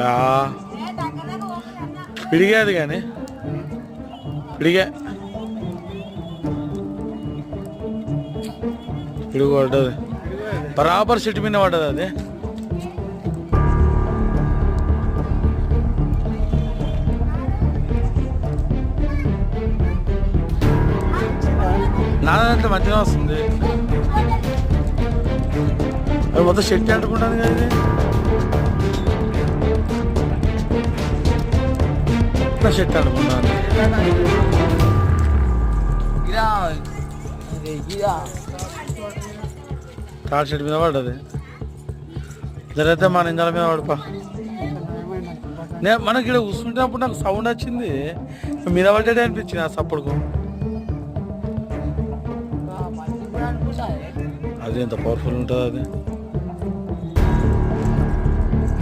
ఆ, పిడిగేది కానీ. పిడిగా. పిడుగు పడ్డది. బరాబర్ సిటీ మీద పడ్డది అది. నాదంతా మంచిగా వస్తుంది. అది మొత్తం షెట్టి అంటుకుంటాను కదా ఇది నా షెట్టి అంటుకున్నాను గిరా అదే గిరా తాడు షెట్ మీద పడ్డది. జరిగితే మన ఇంజల మీద పడిపా నే మనకి ఇక్కడ కూర్చుంటున్నప్పుడు నాకు సౌండ్ వచ్చింది. మీద పడ్డదే అనిపించింది ఆ సప్పుడుకు. అది ఎంత పవర్ఫుల్ ఉంటుంది అది.